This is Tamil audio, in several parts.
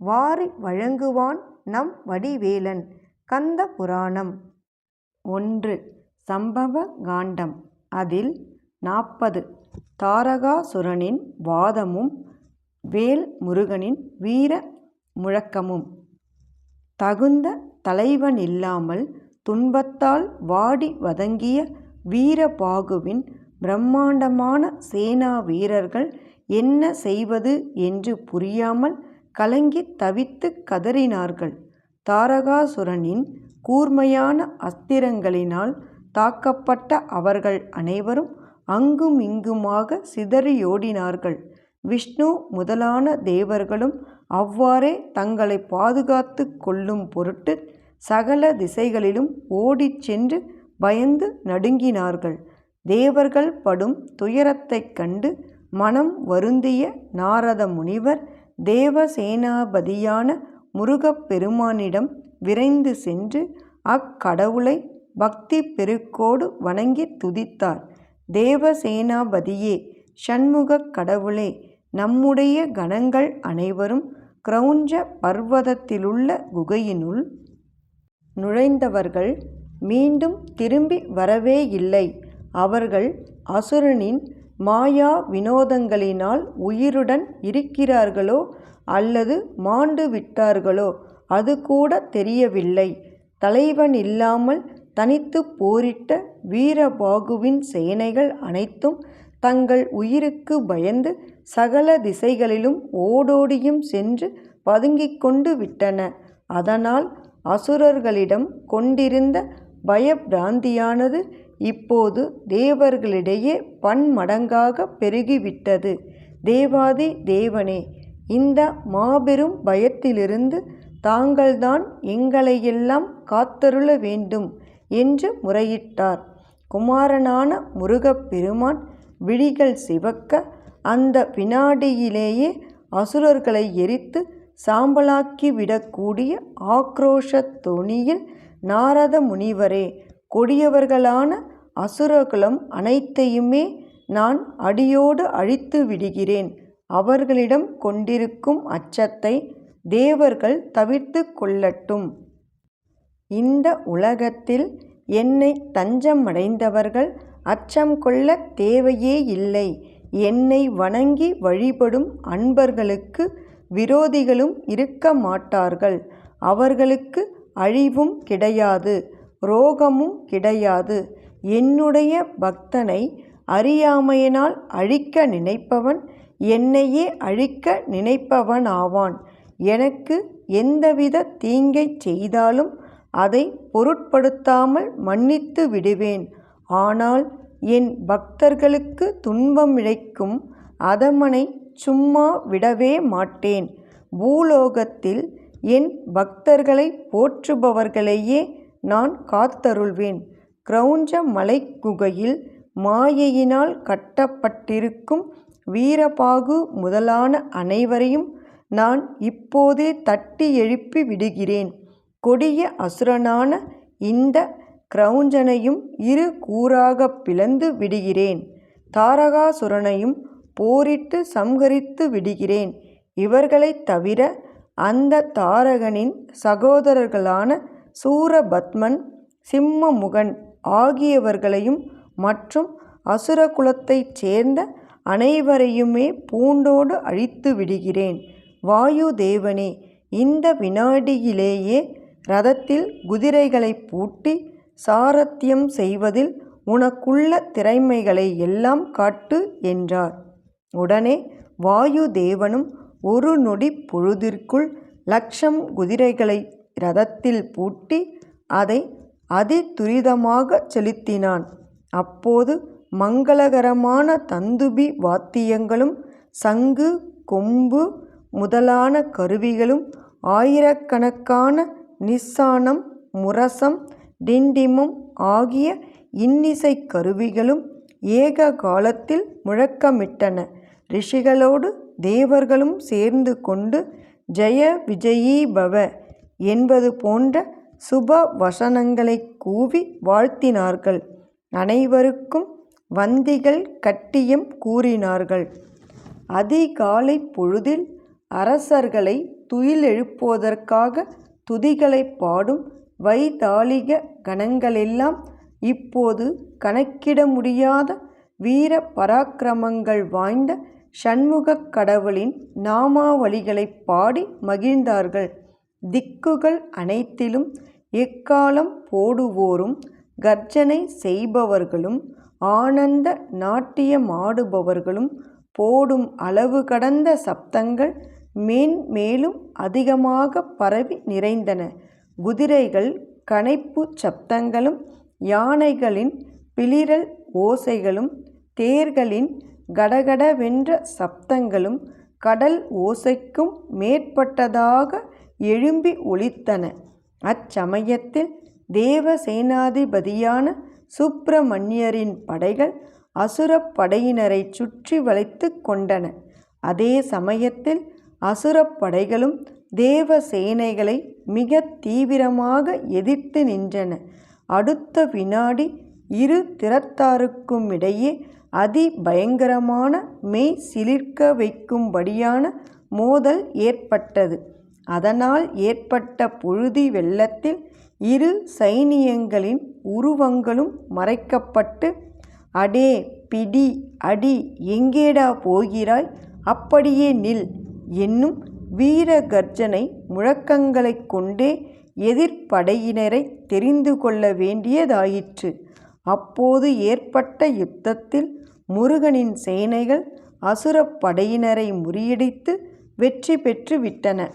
வாரி வழங்குவான் நம் வடிவேலன். கந்த புராணம். ஒன்று. சம்பவ காண்டம். அதில் நாற்பது. தாரகாசுரனின் வாதமும் வேல் முருகனின் வீர முழக்கமும். தகுந்த தலைவனில்லாமல் துன்பத்தால் வாடி வதங்கிய வீரபாகுவின் பிரம்மாண்டமான சேனா வீரர்கள் என்ன செய்வது என்று புரியாமல் கலங்கித் தவித்துக் கதறினார்கள். தாரகாசுரனின் கூர்மையான அஸ்திரங்களினால் தாக்கப்பட்ட அவர்கள் அனைவரும் அங்குமிங்குமாக சிதறியோடினார்கள். விஷ்ணு முதலான தேவர்களும் அவ்வாறே தங்களை பாதுகாத்து கொள்ளும் பொருட்டு சகல திசைகளிலும் ஓடிச் சென்று பயந்து நடுங்கினார்கள். தேவர்கள் படும் துயரத்தைக் கண்டு மனம் வருந்திய நாரத முனிவர் தேவசேனாபதியான முருகப்பெருமானிடம் விரைந்து சென்று அக்கடவுளை பக்தி பெருக்கோடு வணங்கித் துதித்தார். தேவசேனாபதியே ஷண்முகக் கடவுளே நம்முடைய கணங்கள் அனைவரும் கிரௌஞ்ச பர்வதத்திலுள்ள குகையினுள் நுழைந்தவர்கள் மீண்டும் திரும்பி வரவே இல்லை அவர்கள் அசுரனின் மாயா வினோதங்களினால் உயிருடன் இருக்கிறார்களோ அல்லது மாண்டு விட்டார்களோ அதுகூடத் தெரியவில்லை. தலைவன் இல்லாமல் தனித்து போரிட்ட வீரபாகுவின் சேனைகள் அனைத்தும் தங்கள் உயிருக்கு பயந்து சகல திசைகளிலும் ஓடோடியும் சென்று பதுங்கிக் கொண்டு விட்டன. அதனால் அசுரர்களிடம் கொண்டிருந்த பயப்பிராந்தியானது இப்போது தேவர்களிடையே பன்மடங்காக பெருகிவிட்டது. தேவாதி தேவனே இந்த மாபெரும் பயத்திலிருந்து தாங்கள்தான் எங்களையெல்லாம் காத்தருள வேண்டும் என்று முறையிட்டார். குமாரனான முருகப் பெருமான் விழிகள் சிவக்க அந்த வினாடியிலேயே அசுரர்களை எரித்து சாம்பலாக்கிவிடக்கூடிய ஆக்ரோஷத் தொனியில் நாரத முனிவரே கொடியவர்களான அசுரகுலம் அனைத்தையுமே நான் அடியோடு அழித்து விடுகிறேன். அவர்களிடம் கொண்டிருக்கும் அச்சத்தை தேவர்கள் தவிர்த்து கொள்ளட்டும். இந்த உலகத்தில் என்னை தஞ்சமடைந்தவர்கள் அச்சம் கொள்ளத் தேவையேயில்லை. என்னை வணங்கி வழிபடும் அன்பர்களுக்கு விரோதிகளும் இருக்க மாட்டார்கள் அவர்களுக்கு அழிவும் கிடையாது ரோகமும் கிடையாது. என்னுடைய பக்தனை அறியாமையினால் அழிக்க நினைப்பவன் என்னையே அழிக்க நினைப்பவனாவான். எனக்கு எந்தவித தீங்கைச் செய்தாலும் அதை பொருட்படுத்தாமல் மன்னித்து விடுவேன். ஆனால் என் பக்தர்களுக்கு துன்பமிழைக்கும் அதமனைச் சும்மா விடவே மாட்டேன் பூலோகத்தில் என் பக்தர்களை போற்றுபவர்களையே நான் காத்தருள்வேன். கிரௌஞ்ச மலை குகையில் மாயையினால் கட்டப்பட்டிருக்கும் வீரபாகு முதலான அனைவரையும் நான் இப்போதே தட்டி எழுப்பி விடுகிறேன். கொடிய அசுரனான இந்த கிரௌஞ்சனையும் இரு கூறாக பிளந்து விடுகிறேன். தாரகாசுரனையும் போரிட்டு சம்ஹரித்து விடுகிறேன். இவர்களைத் தவிர அந்த தாரகனின் சகோதரர்களான சூரபத்மன் சிம்மமுகன் ஆகியவர்களையும் மற்றும் அசுர குலத்தைச் சேர்ந்த அனைவரையுமே பூண்டோடு அழித்து விடுகிறேன். வாயு தேவனே இந்த விநாடியிலேயே ரதத்தில் குதிரைகளை பூட்டி சாரத்யம் செய்வதில் உனக்குள்ள திறமைகளை எல்லாம் காட்டு என்றார். உடனே வாயுதேவனும் ஒரு நொடி பொழுதிற்குள் லக்ஷம் குதிரைகளை ரதத்தில் பூட்டி அதை அதி துரிதமாக செலுத்தினான். அப்போது மங்களகரமான தந்துபி வாத்தியங்களும் சங்கு கொம்பு முதலான கருவிகளும் ஆயிரக்கணக்கான நிஸ்ஸானம் முரசம் டிண்டிமம் ஆகிய இன்னிசைக் கருவிகளும் ஏக காலத்தில் முழக்கமிட்டன. ரிஷிகளோடு தேவர்களும் சேர்ந்து கொண்டு ஜெய விஜயீபவ என்பது போன்ற சுப வசனங்களைக் கூவி வாழ்த்தினார்கள். அனைவருக்கும் வந்திகள் கட்டியம் கூறினார்கள். அதிகாலை பொழுதில் அரசர்களை துயிலெழுப்புவதற்காக துதிகளைப் பாடும் வைதாலிக கணங்களெல்லாம் இப்போது கணக்கிட முடியாத வீர பராக்கிரமங்கள் வாய்ந்த சண்முகக் கடவுளின் நாமாவளிகளைப் பாடி மகிழ்ந்தார்கள். திக்குகள் அனைத்திலும் எக்காலம் போடுவோரும் கர்ஜனை செய்பவர்களும் ஆனந்த நாட்டியமாடுபவர்களும் போடும் அளவு கடந்த சப்தங்கள் மேன்மேலும் அதிகமாக பரவி நிறைந்தன. குதிரைகள் கனைப்புச் சப்தங்களும் யானைகளின் பிளிரல் ஓசைகளும் தேர்களின் கடகடவென்ற சப்தங்களும் கடல் ஓசைக்கும் மேற்பட்டதாக எழும்பி ஒளித்தன அச்சமயத்தில் தேவசேனாதிபதியான சுப்பிரமணியரின் படைகள் அசுரப்படையினரைச் சுற்றி வளைத்துக் கொண்டன. அதே சமயத்தில் அசுரப் படைகளும் தேவசேனைகளை மிக தீவிரமாக எதிர்த்து நின்றன. அடுத்த வினாடி இரு திறத்தாருக்குமிடையே அதி பயங்கரமான மெய் சிலிர்க்க வைக்கும்படியான மோதல் ஏற்பட்டது. அதனால் ஏற்பட்ட புழுதி வெள்ளத்தில் இரு சைனியங்களின் உருவங்களும் மறைக்கப்பட்டு அடே பிடி அடி எங்கேடா போகிறாய் அப்படியே நில் என்னும் வீர கர்ஜனை முழக்கங்களைக் கொண்டே எதிர்ப்படையினரைத் தெரிந்து கொள்ள வேண்டியதாயிற்று. அப்போது ஏற்பட்ட யுத்தத்தில் முருகனின் சேனைகள் அசுரப்படையினரை முறியடித்து வெற்றி பெற்று விட்டன.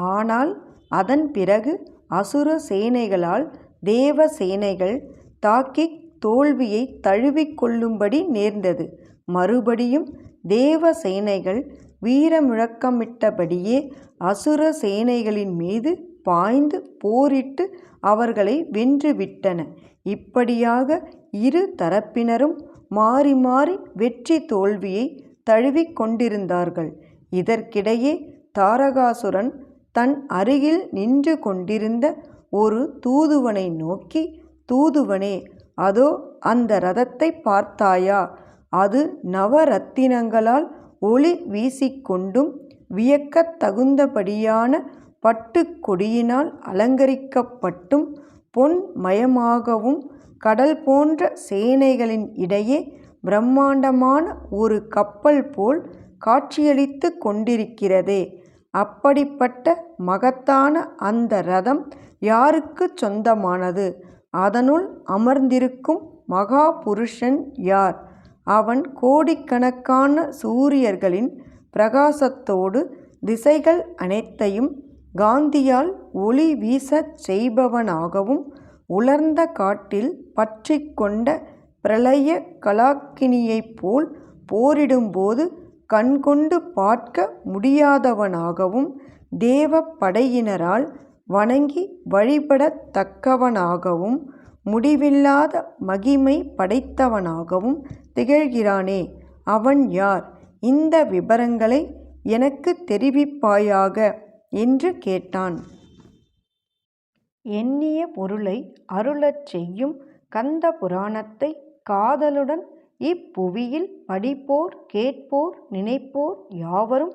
ஆனால் அதன் பிறகு அசுர சேனைகளால் தேவ சேனைகள் தோல்வியைத் தோல்வியை தழுவிக்கொள்ளும்படி நேர்ந்தது. மறுபடியும் தேவ சேனைகள் வீரமுழக்கமிட்டபடியே அசுர சேனைகளின் மீது பாய்ந்து போரிட்டு அவர்களை வென்றுவிட்டன. இப்படியாக இரு தரப்பினரும் மாறி மாறி வெற்றி தோல்வியை தழுவிக் கொண்டிருந்தார்கள். இதற்கிடையே தாரகாசுரன் தன் அருகில் நின்று கொண்டிருந்த ஒரு தூதுவனை நோக்கி தூதுவனே அதோ அந்த ரதத்தைப் பார்த்தாயா? அது நவரத்தினங்களால் ஒளி வீசிக்கொண்டும் வியக்கத் தகுந்தபடியான கொடியினால் அலங்கரிக்கப்பட்டும் பொன் மயமாகவும் கடல் போன்ற சேனைகளின் இடையே பிரம்மாண்டமான ஒரு கப்பல் போல் காட்சியளித்துக் கொண்டிருக்கிறதே அப்படிப்பட்ட மகத்தான அந்த ரதம் யாருக்குச் சொந்தமானது? அதனுள் அமர்ந்திருக்கும் மகா புருஷன் யார்? அவன் கோடிக்கணக்கான சூரியர்களின் பிரகாசத்தோடு திசைகள் அனைத்தையும் காந்தியால் ஒளி வீசச் செய்பவனாகவும் உலர்ந்த காட்டில் பற்றி கொண்ட பிரளய கலாக்கினியைப் போல் போரிடும்போது கண்கொண்டு பார்க்க முடியாதவனாகவும் தேவப்படையினரால் வணங்கி வழிபடத் தக்கவனாகவும் முடிவில்லாத மகிமை படைத்தவனாகவும் திகழ்கிறானே அவன் யார்? இந்த விபரங்களை எனக்குத் தெரிவிப்பாயாக என்று கேட்டான். எண்ணிய பொருளை அருளச் செய்யும் கந்த புராணத்தை காதலுடன் இப்புவியில் படிப்போர் கேட்போர் நினைப்போர் யாவரும்